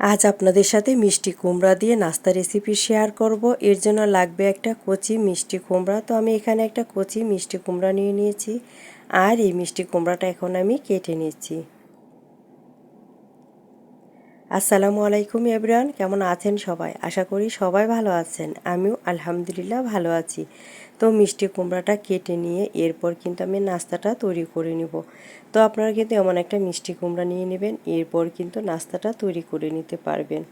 আজ আপনাদের সাথে মিষ্টি কুমড়া দিয়ে নাস্তা রেসিপি শেয়ার করব। এর জন্য লাগবে একটা কচি মিষ্টি কুমড়া। তো আমি এখানে একটা কচি মিষ্টি কুমড়া নিয়ে নিয়েছি। আর এই মিষ্টি কুমড়াটা এখন আমি কেটে নিচ্ছি। আসসালামু আলাইকুম এবরান কেমন আছেন সবাই? আশা করি সবাই ভালো আছেন। আমিও আলহামদুলিল্লাহ ভালো আছি। তো মিষ্টি কুমড়াটা কেটে নিয়ে এরপর কিন্তু আমি নাস্তাটা তৈরি করে নিব। তো আপনারা কিন্তু এমন একটা মিষ্টি কুমড়া নিয়ে নেবেন, এরপর কিন্তু নাস্তাটা তৈরি করে নিতে পারবেন।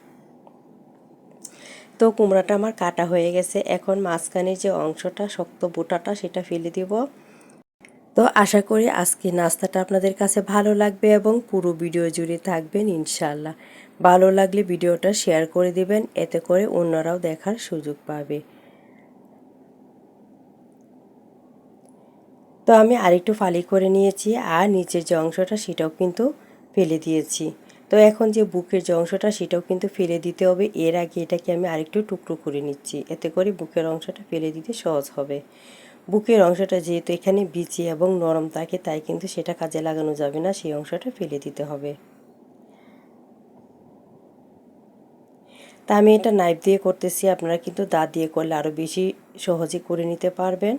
তো কুমড়াটা আমার কাটা হয়ে গেছে, এখন মাঝখানে যে অংশটা, শক্ত বোটাটা, সেটা ফেলে দিব। তো আশা করি আজকে নাস্তাটা আপনাদের কাছে ভালো লাগবে এবং পুরো ভিডিও জুড়ে থাকবেন ইনশাল্লাহ ভালো লাগলে ভিডিওটা শেয়ার করে দিবেন, এতে করে অন্যরাও দেখার সুযোগ পাবে। তো আমি আরেকটু ফালি করে নিয়েছি আর নিচের যে অংশটা সেটাও কিন্তু ফেলে দিয়েছি। তো এখন যে বুকের যে অংশটা সেটাও কিন্তু ফেলে দিতে হবে। এর আগে এটাকে আমি আরেকটু টুকরো করে নিচ্ছি। এতে করে বুকের অংশটা ফেলে দিতে সহজ হবে। বুকের অংশটা যেহেতু এখানে বিচি এবং নরম থাকে, তাই কিন্তু সেটা কাজে লাগানো যাবে না, সেই অংশটা ফেলে দিতে হবে। তা আমি এটা নাইফ দিয়ে করতেছি। আপনারা কিন্তু দাঁত দিয়ে করলে আরও বেশি সহজে করে নিতে পারবেন।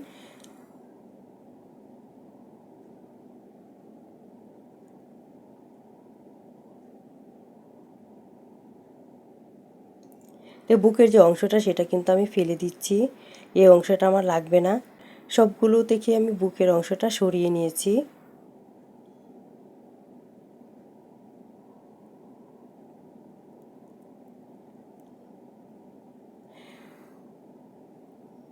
তো বুকের যে অংশটা, সেটা কিন্তু আমি ফেলে দিচ্ছি। এই অংশটা আমার লাগবে না। সবগুলো থেকে আমি বুকের অংশটা সরিয়ে নিয়েছি।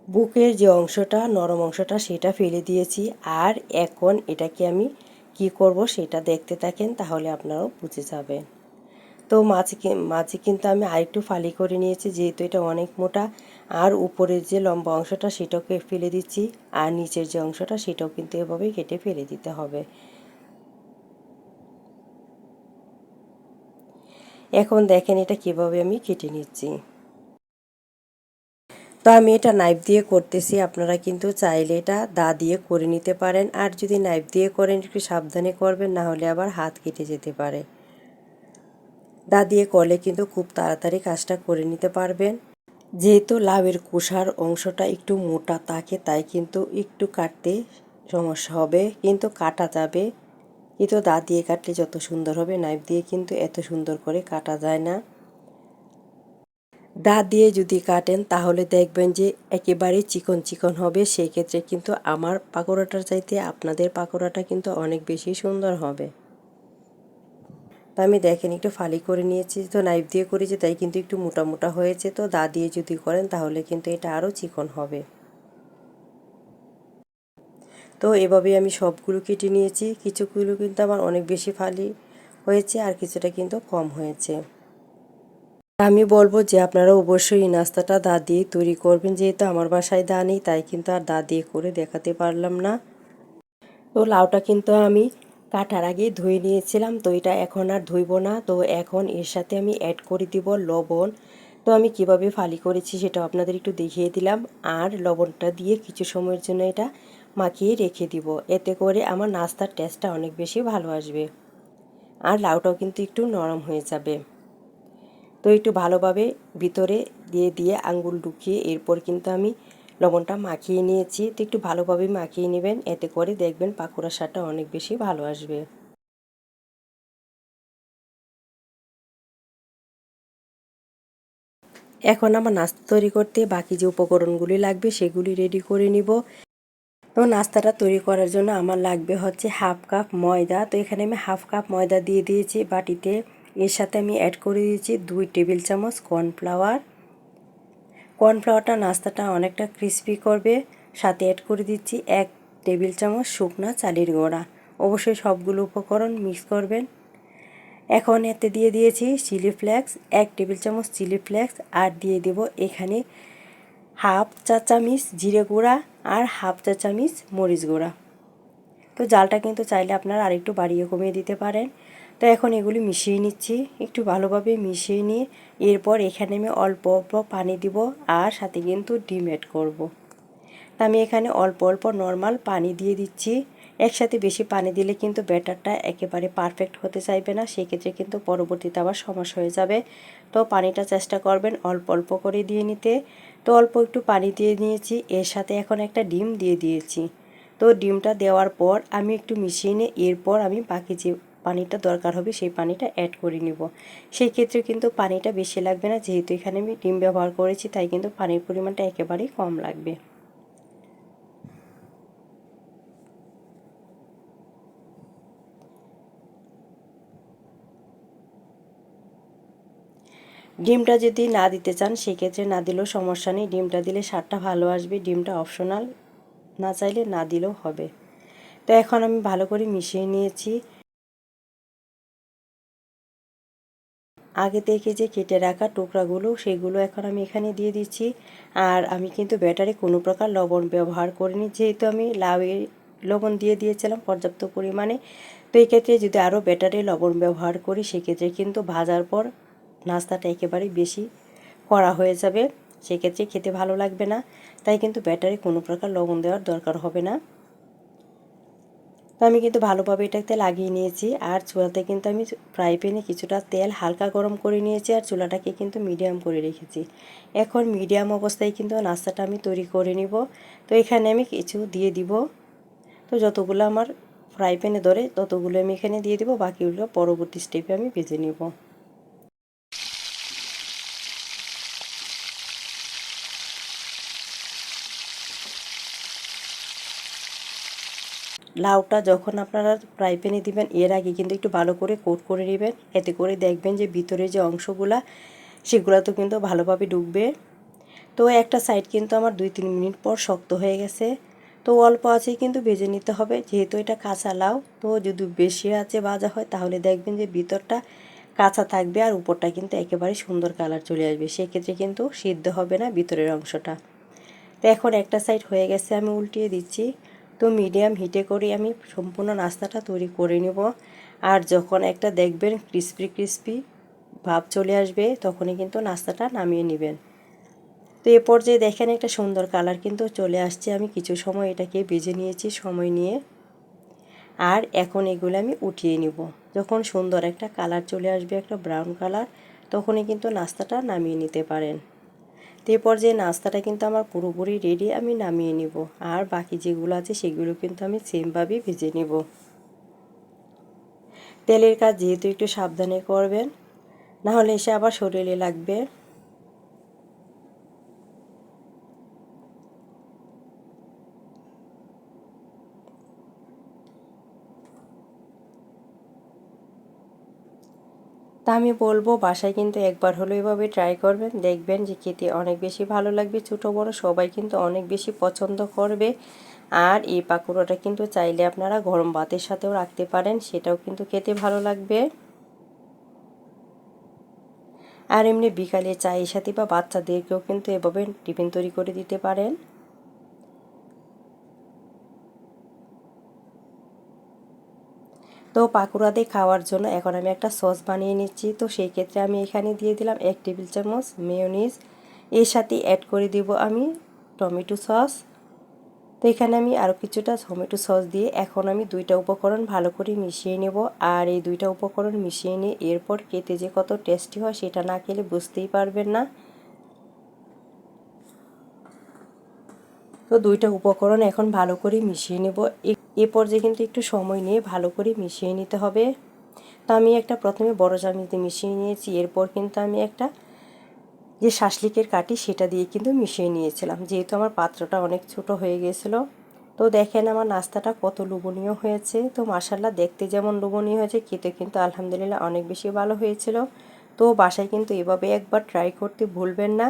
বুকের যে অংশটা, নরম অংশটা, সেটা ফেলে দিয়েছি। আর এখন এটাকে আমি কি করব, সেটা দেখতে থাকেন, তাহলে আপনারাও বুঝে যাবেন। তো মাছ মাছে কিন্তু আমি আরেকটু ফালি করে নিয়েছি, যেহেতু এটা অনেক মোটা। আর উপরের যে লম্বা অংশটা সেটাকে ফেলে দিচ্ছি, আর নিচের যে অংশটা সেটাও কিন্তু এভাবেই কেটে ফেলে দিতে হবে। এখন দেখেন এটা কীভাবে আমি কেটে নিচ্ছি। তো আমি এটা নাইফ দিয়ে করতেছি, আপনারা কিন্তু চাইলে এটা দা দিয়ে করে নিতে পারেন। আর যদি নাইফ দিয়ে করেন, একটু সাবধানে করবেন, না হলে আবার হাত কেটে যেতে পারে। দা দিয়ে করলে কিন্তু খুব তাড়াতাড়ি কাজটা করে নিতে পারবেন। যেহেতু লাভের কুষার অংশটা একটু মোটা থাকে, তাই কিন্তু একটু কাটতে সমস্যা হবে। কিন্তু কাটা যাবে। কিন্তু দা দিয়ে কাটলে যত সুন্দর হবে, নাইফ দিয়ে কিন্তু এত সুন্দর করে কাটা যায় না। দা দিয়ে যদি কাটেন, তাহলে দেখবেন যে একেবারে চিকন চিকন হবে। সেক্ষেত্রে কিন্তু আমার পাকোড়াটার চাইতে আপনাদের পাকোড়াটা কিন্তু অনেক বেশি সুন্দর হবে। তো আমি দেখেন একটু ফালি করে নিয়েছি, তো নাইফ দিয়ে করেছি, তাই কিন্তু একটু মোটা মোটা হয়েছে, তো দা দিয়ে যদি করেন তাহলে কিন্তু এটা আরও চিকন হবে। তো এভাবে আমি সবগুলো কেটে নিয়েছি, কিছুগুলো কিন্তু আমার অনেক বেশি ফালি হয়েছে আর কিছুটা কিন্তু কম হয়েছে। আমি বলব যে আপনারা অবশ্যই এই নাস্তাটা দা দিয়ে তৈরি করবেন, যেহেতু আমার বাসায় দা নেই, তাই কিন্তু আর দা দিয়ে করে দেখাতে পারলাম না। তো লাউটা কিন্তু আমি কাটার আগে ধুয়ে নিয়েছিলাম, তো এটা এখন আর ধুইব না। তো এখন এর সাথে আমি অ্যাড করে দিব লবণ। তো আমি কীভাবে ফালি করেছি সেটা আপনাদের একটু দেখিয়ে দিলাম। আর লবণটা দিয়ে কিছু সময়ের জন্য এটা মাখিয়ে রেখে দিব। এতে করে আমার নাস্তার টেস্টটা অনেক বেশি ভালো আসবে। আর লাউটাও কিন্তু একটু নরম হয়ে যাবে। তো একটু ভালোভাবে ভিতরে দিয়ে দিয়ে আঙ্গুল ঢুকিয়ে এরপর কিন্তু আমি লবণটা মাখিয়ে নিয়েছি। তো একটু ভালোভাবে মাখিয়ে নেবেন। এতে করে দেখবেন পাকোড়ার স্বাদটা অনেক বেশি ভালো আসবে। এখন আমার নাস্তা তৈরি করতে বাকি যে উপকরণগুলি লাগবে সেগুলি রেডি করে নিব। তো নাস্তাটা তৈরি করার জন্য আমার লাগবে হচ্ছে হাফ কাপ ময়দা। তো এখানে আমি হাফ কাপ ময়দা দিয়ে দিয়েছি বাটিতে। এর সাথে আমি অ্যাড করে দিয়েছি দুই টেবিল চামচ কর্নফ্লাওয়ার কর্নফ্লাওয়ারটা নাস্তাটা অনেকটা ক্রিস্পি করবে। সাথে অ্যাড করে দিচ্ছি এক টেবিল চামচ শুকনা চালের গোড়া। অবশ্যই সবগুলো উপকরণ মিক্স করবেন। এখন এতে দিয়ে দিয়েছি চিলি ফ্লেক্স এক টেবিল চামচ চিলি ফ্লেক্স আর দিয়ে দেব এখানে হাফ চা চামিচ জিরে গুঁড়া আর হাফ চা চামিচ মরিচ গুঁড়া। তো জালটা কিন্তু চাইলে আপনারা আরেকটু বাড়িয়ে কমিয়ে দিতে পারেন। তো এখন এগুলি মিশিয়ে নিচ্ছি। একটু ভালোভাবে মিশিয়ে নিয়ে এরপর এখানে আমি অল্প অল্প পানি দিব আর সাথে কিন্তু ডিম অ্যাড করব। আমি এখানে অল্প অল্প নর্মাল পানি দিয়ে দিচ্ছি। একসাথে বেশি পানি দিলে কিন্তু ব্যাটারটা একেবারে পারফেক্ট হতে চাইবে না, সেক্ষেত্রে কিন্তু পরবর্তীতে আবার সমস্যা হয়ে যাবে। তো পানিটা চেষ্টা করবেন অল্প অল্প করে দিয়ে নিতে। তো অল্প একটু পানি দিয়ে নিয়েছি, এর সাথে এখন একটা ডিম দিয়ে দিয়েছি। তো ডিমটা দেওয়ার পর আমি একটু মিশিয়ে নিয়ে এরপর আমি বাকি যে পানিটা দরকার হবে, সেই পানিটা অ্যাড করে নিব। সেই ক্ষেত্রে কিন্তু পানিটা বেশি লাগবে না, যেহেতু এখানে আমি ডিম ব্যবহার করেছি, তাই কিন্তু পানির পরিমাণটা একেবারেই কম লাগবে। ডিমটা যদি না দিতে চান সেক্ষেত্রে না দিলেও সমস্যা নেই। ডিমটা দিলে স্বাদটা ভালো আসবে, ডিমটা অপশনাল না চাইলে না দিলেও হবে। তো এখন আমি ভালো করে মিশিয়ে নিয়েছি। আগে থেকে যে কেটে রাখা টুকরাগুলো, সেগুলো এখন আমি এখানে দিয়ে দিচ্ছি। আর আমি কিন্তু ব্যাটারে কোনো প্রকার লবণ ব্যবহার করিনি। যেহেতু আমি লাউয়ে লবণ দিয়ে দিয়েছিলাম পর্যাপ্ত পরিমাণে, তো এই ক্ষেত্রে যদি আরও ব্যাটারে লবণ ব্যবহার করি, সেক্ষেত্রে কিন্তু ভাজার পর নাস্তাটা একেবারেই বেশি করা হয়ে যাবে। সেক্ষেত্রে খেতে ভালো লাগবে না। তাই কিন্তু ব্যাটারে কোনো প্রকার লবণ দেওয়ার দরকার হবে না। তো আমি কিন্তু ভালোভাবে এটাতে লাগিয়ে নিয়েছি। আর চুলাতে কিন্তু আমি ফ্রাই প্যানে কিছুটা তেল হালকা গরম করে নিয়েছি আর চুলাটাকে কিন্তু মিডিয়াম করে রেখেছি। এখন মিডিয়াম অবস্থায় কিন্তু নাস্তাটা আমি তৈরি করে নিব। তো এখানে আমি কিছু দিয়ে দিব। তো যতগুলো আমার ফ্রাই প্যানে ধরে ততগুলো আমি এখানে দিয়ে দিব, বাকিগুলো পরবর্তী স্টেপে আমি ভেজে নিব। লাউটা যখন আপনারা ফ্রাই প্যানে দিবেন, এর আগে কিন্তু একটু ভালো করে কোট করে নেবেন। এতে করে দেখবেন যে ভিতরে যে অংশগুলা, সেগুলো তো কিন্তু ভালোভাবে ডুববে। তো একটা সাইড কিন্তু আমার দুই তিন মিনিট পর শক্ত হয়ে গেছে। তো অল্প আছেই কিন্তু ভেজে নিতে হবে, যেহেতু এটা কাঁচা লাউ। তো যদি বেশি আছে ভাজা হয়, তাহলে দেখবেন যে ভিতরটা কাঁচা থাকবে আর উপরটা কিন্তু একেবারে সুন্দর কালার চলে আসবে। সেক্ষেত্রে কিন্তু সিদ্ধ হবে না ভিতরের অংশটা। তো এখন একটা সাইড হয়ে গেছে, আমি উল্টিয়ে দিচ্ছি। তো মিডিয়াম হিটে করে আমি সম্পূর্ণ নাস্তাটা তৈরি করে নেব। আর যখন একটা দেখবেন ক্রিসপি ক্রিসপি ভাব চলে আসবে, তখনই কিন্তু নাস্তাটা নামিয়ে নেবেন। তো এ পর্যায়ে দেখেন একটা সুন্দর কালার কিন্তু চলে আসছে। আমি কিছু সময় এটাকে বেজে নিয়েছি সময় নিয়ে। আর এখন এগুলো আমি উঠিয়ে নিব। যখন সুন্দর একটা কালার চলে আসবে, একটা ব্রাউন কালার, তখনই কিন্তু নাস্তাটা নামিয়ে নিতে পারেন। তো পর্যায়ে নাস্তাটা কিন্তু আমার পুরোপুরি রেডি আমি নামিয়ে নিব। আর বাকি যেগুলো আছে সেগুলো কিন্তু আমি সেমভাবেই ভেজে নেব। তেলের কাজ যেহেতু একটু সাবধানে করবেন, নাহলে এসে আবার শরীরে লাগবে। তা আমি বলব, বাসায় কিন্তু একবার হলো এভাবে ট্রাই করবেন। দেখবেন যে খেতে অনেক বেশি ভালো লাগবে। ছোটো, বড় সবাই কিন্তু অনেক বেশি পছন্দ করবে। আর এই পাকুড়াটা কিন্তু চাইলে আপনারা গরম ভাতের সাথেও রাখতে পারেন, সেটাও কিন্তু খেতে ভালো লাগবে। আর এমনি বিকালে চায়ের সাথে বা বাচ্চাদেরকেও কিন্তু এভাবে টিফিন তৈরি করে দিতে পারেন। তো পাকুড়া দিয়ে খাওয়ার জন্য এখন আমি একটা সস বানিয়ে নিচ্ছি। তো সেই ক্ষেত্রে আমি এখানে দিয়ে দিলাম এক টেবিল চামচ মেয়নিজ। এর সাথে অ্যাড করে দিব আমি টমেটো সস। তো এখানে আমি আরও কিছুটা টমেটো সস দিয়ে এখন আমি দুইটা উপকরণ ভালো করে মিশিয়ে নেব। আর এই দুইটা উপকরণ মিশিয়ে নিয়ে এরপর খেতে যে কত টেস্টি হয় সেটা না খেলে বুঝতেই পারবেন না। তো দুইটা উপকরণ এখন ভালো করে মিশিয়ে নেব। এ পর্যায়ে কিন্তু একটু সময় নিয়ে ভালো করে মিশিয়ে নিতে হবে। তো আমি একটা প্রথমে বড় চামিতে মিশিয়ে নিয়েছি, এরপর কিন্তু আমি একটা যে শাসলিকের কাটি সেটা দিয়ে কিন্তু মিশিয়ে নিয়েছিলাম। যেহেতু আমার পাত্রটা অনেক ছোট হয়ে গিয়েছিল তো দেখেন আমার নাস্তাটা কত লোভনীয় হয়েছে। তো মাসাল্লাহ দেখতে যেমন লোভনীয় হয়েছে, খেতে কিন্তু আলহামদুলিল্লাহ অনেক বেশি ভালো হয়েছিল। তো বাসায় কিন্তু এভাবে একবার ট্রাই করতে ভুলবেন না।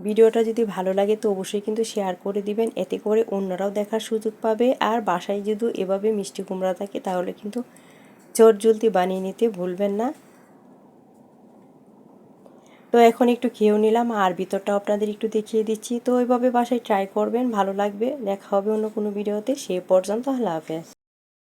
ভিডিওটা যদি ভালো লাগে তো অবশ্যই কিন্তু শেয়ার করে দিবেন। এতে করে অন্যরাও দেখার সুযোগ পাবে। আর বাসায় যদি এভাবে মিষ্টি কুমড়া থাকে তাহলে কিন্তু চট জলদি বানিয়ে নিতে ভুলবেন না। তো এখন একটু খেয়েও নিলাম। আর ভিতরটাও আপনাদের একটু দেখিয়ে দিচ্ছি। তো ওইভাবে বাসায় ট্রাই করবেন, ভালো লাগবে। দেখা হবে অন্য কোনো ভিডিওতে। সে পর্যন্ত আল্লাহ হাফেজ।